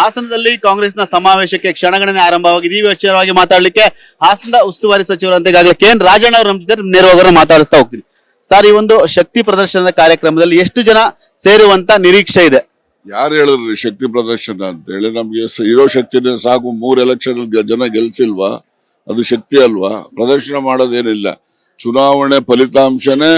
ಹಾಸನದಲ್ಲಿ ಕಾಂಗ್ರೆಸ್ನ ಸಮಾವೇಶಕ್ಕೆ ಕ್ಷಣಗಣನೆ ಆರಂಭವಾಗಿದೆ. ಈ ವಿಚಾರವಾಗಿ ಮಾತಾಡಲಿಕ್ಕೆ ಹಾಸನದ ಉಸ್ತುವಾರಿ ಸಚಿವರಂತೆ ಈಗಾಗಲೇ ಕೆ ಎನ್ ರಾಜಣ್ಣ ಅವರು ನಮ್ಮ ನೇರವಾಗಿ ಮಾತಾಡಿಸ್ತಾ ಹೋಗ್ತೀನಿ. ಸರ್, ಈ ಒಂದು ಶಕ್ತಿ ಪ್ರದರ್ಶನದ ಕಾರ್ಯಕ್ರಮದಲ್ಲಿ ಎಷ್ಟು ಜನ ಸೇರುವಂತ ನಿರೀಕ್ಷೆ ಇದೆ? ಯಾರು ಹೇಳಿದ್ರಿ ಶಕ್ತಿ ಪ್ರದರ್ಶನ ಅಂತ ಹೇಳಿ? ನಮ್ಗೆ ಇರೋ ಶಕ್ತಿನೇ ಸಾಕು, ಮೂರು ಎಲೆಕ್ಷನ್ ಜನ ಗೆಲ್ಸಿಲ್ವಾ? ಅದು ಶಕ್ತಿ ಅಲ್ವಾ? ಪ್ರದರ್ಶನ ಮಾಡೋದೇನಿಲ್ಲ. ಚುನಾವಣೆ ಫಲಿತಾಂಶನೇ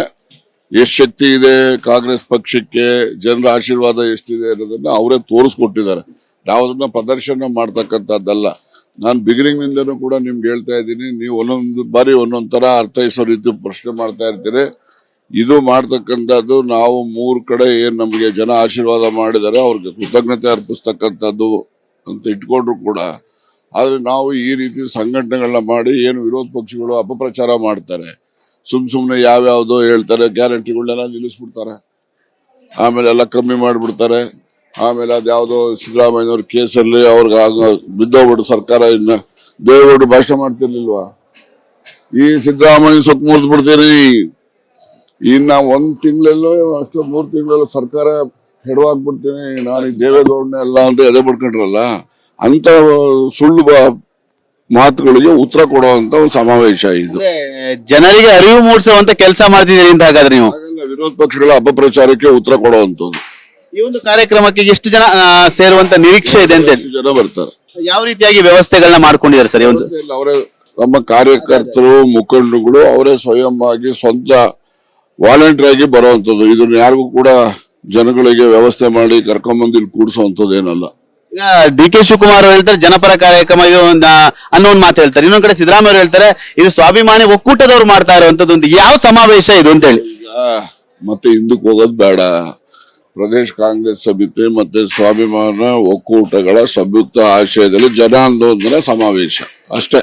ಎಷ್ಟು ಶಕ್ತಿ ಇದೆ ಕಾಂಗ್ರೆಸ್ ಪಕ್ಷಕ್ಕೆ, ಜನರ ಆಶೀರ್ವಾದ ಎಷ್ಟಿದೆ ಅನ್ನೋದನ್ನ ಅವರೇ ತೋರಿಸ್ಕೊಟ್ಟಿದ್ದಾರೆ. ನಾವು ಪ್ರದರ್ಶನ ಮಾಡ್ತಕ್ಕಂಥದ್ದಲ್ಲ. ನಾನು ಬಿಗಿನಿಂಗ್ ನಿಂದನೂ ಕೂಡ ನಿಮ್ಗೆ ಹೇಳ್ತಾ ಇದ್ದೀನಿ, ನೀವು ಒಂದೊಂದು ಬಾರಿ ಒಂದೊಂದು ಥರ ಅರ್ಥೈಸೋ ರೀತಿ ಪ್ರಶ್ನೆ ಮಾಡ್ತಾ ಇರ್ತೀರಿ. ಇದು ಮಾಡ್ತಕ್ಕಂಥದ್ದು ನಾವು ಮೂರು ಕಡೆ ಏನು ನಮಗೆ ಜನ ಆಶೀರ್ವಾದ ಮಾಡಿದರೆ, ಅವ್ರಿಗೆ ಕೃತಜ್ಞತೆ ಅರ್ಪಿಸ್ತಕ್ಕಂಥದ್ದು ಅಂತ ಇಟ್ಕೊಂಡ್ರು ಕೂಡ. ಆದರೆ ನಾವು ಈ ರೀತಿ ಸಂಘಟನೆಗಳನ್ನ ಮಾಡಿ ಏನು ವಿರೋಧ ಪಕ್ಷಗಳು ಅಪಪ್ರಚಾರ ಮಾಡ್ತಾರೆ. ಸುಮ್ ಸುಮ್ಮನೆ ಯಾವ್ಯಾವುದೋ ಹೇಳ್ತಾರೆ ಗ್ಯಾರಂಟಿಗಳನ್ನೆಲ್ಲ ನಿಲ್ಲಿಸ್ಬಿಡ್ತಾರೆ. ಆಮೇಲೆ ಎಲ್ಲ ಕಮ್ಮಿ ಮಾಡ್ಬಿಡ್ತಾರೆ. ಆಮೇಲೆ ಅದ್ಯಾವುದೋ ಸಿದ್ದರಾಮಯ್ಯವ್ರ ಕೇಸಲ್ಲಿ ಅವ್ರಿಗೆ ಬಿದ್ದೋಗ್ಬಿಟ್ಟು ಸರ್ಕಾರ ಇನ್ನ ದೇವೇಗೌಡರು ಭಾಷಣ ಮಾಡ್ತಿರ್ಲಿಲ್ವಾ? ಈ ಸಿದ್ದರಾಮಯ್ಯ ಸುತ್ತ ಮುರಿದು ಬಿಡ್ತೀರಿ. ಇನ್ನ ಒಂದ್ ತಿಂಗಳಲ್ಲೋ ಅಷ್ಟೋ ಮೂರ್ ತಿಂಗಳಲ್ಲೋ ಸರ್ಕಾರ ಹೆಡವಾಗ್ಬಿಡ್ತೀನಿ ನಾನು ಈ ದೇವೇಗೌಡನೇ ಅಲ್ಲ ಅಂತ ಎದೆ ಬಿಡ್ಕೊಂಡ್ರಲ್ಲ ಅಂತ ಸುಳ್ಳು ಮಾತುಗಳಿಗೆ ಉತ್ತರ ಕೊಡುವಂತ ಒಂದು ಸಮಾವೇಶ ಇದು. ಜನರಿಗೆ ಅರಿವು ಮೂಡಿಸುವಂತ ಕೆಲಸ ಮಾಡ್ತಿದ್ದೀರಿ ಅಂತ ಹಾಗಾದ್ರೆ ನೀವು? ವಿರೋಧ ಪಕ್ಷಗಳ ಅಪಪ್ರಚಾರಕ್ಕೆ ಉತ್ತರ ಕೊಡುವಂತದ್ದು ಈ ಒಂದು ಕಾರ್ಯಕ್ರಮಕ್ಕೆ ಎಷ್ಟು ಜನ ಆ, ಸೇರುವಂತ ನಿರೀಕ್ಷೆ ಇದೆ ಅಂತ ಹೇಳಿ. ಎಷ್ಟು ಜನ ಬರ್ತಾರೆ? ಯಾವ ರೀತಿಯಾಗಿ ವ್ಯವಸ್ಥೆಗಳನ್ನ ಮಾಡ್ಕೊಂಡಿದ್ದಾರೆ ಸರ್ ಈ ಒಂದು ಇಲ್ಲ, ಅವರೇ ನಮ್ಮ ಕಾರ್ಯಕರ್ತರು ಮುಖಂಡರುಗಳು ಅವರೇ ಸ್ವಯಂ ಆಗಿ ಸ್ವಂತ ವಾಲಂಟಿಯರ್ ಆಗಿ ಬರುವಂತದ್ದು. ಇದನ್ನ ಯಾರಿಗೂ ಕೂಡ ಜನಗಳಿಗೆ ವ್ಯವಸ್ಥೆ ಮಾಡಿ ಕರ್ಕೊಂಬಂದು ಇಲ್ಲಿ ಕೂಡಿಸುವಂತದ್ದು ಏನಲ್ಲ. ಈಗ ಡಿ ಕೆ ಶಿವಕುಮಾರ್ ಅವರು ಹೇಳ್ತಾರೆ ಜನಪರ ಕಾರ್ಯಕ್ರಮ ಇದು ಒಂದು ಅನ್ನೋ ಒಂದು ಮಾತು ಹೇಳ್ತಾರೆ. ಇನ್ನೊಂದ್ ಕಡೆ ಸಿದ್ದರಾಮಯ್ಯ ಅವರು ಹೇಳ್ತಾರೆ ಇದು ಸ್ವಾಭಿಮಾನಿ ಒಕ್ಕೂಟದವ್ರು ಮಾಡ್ತಾ ಇರುವಂತದ್ದು ಒಂದು ಯಾವ ಸಮಾವೇಶ ಇದು ಅಂತ ಹೇಳಿ. ಈಗ ಮತ್ತೆ ಹಿಂದಕ್ಕೆ ಹೋಗೋದು ಬೇಡ. ಪ್ರದೇಶ ಕಾಂಗ್ರೆಸ್ ಸಮಿತಿ ಮತ್ತೆ ಸ್ವಾಭಿಮಾನ ಒಕ್ಕೂಟಗಳ ಸಂಯುಕ್ತ ಆಶಯದಲ್ಲಿ ಜನಾಂದೋಲನ ಸಮಾವೇಶ. ಅಷ್ಟೇ.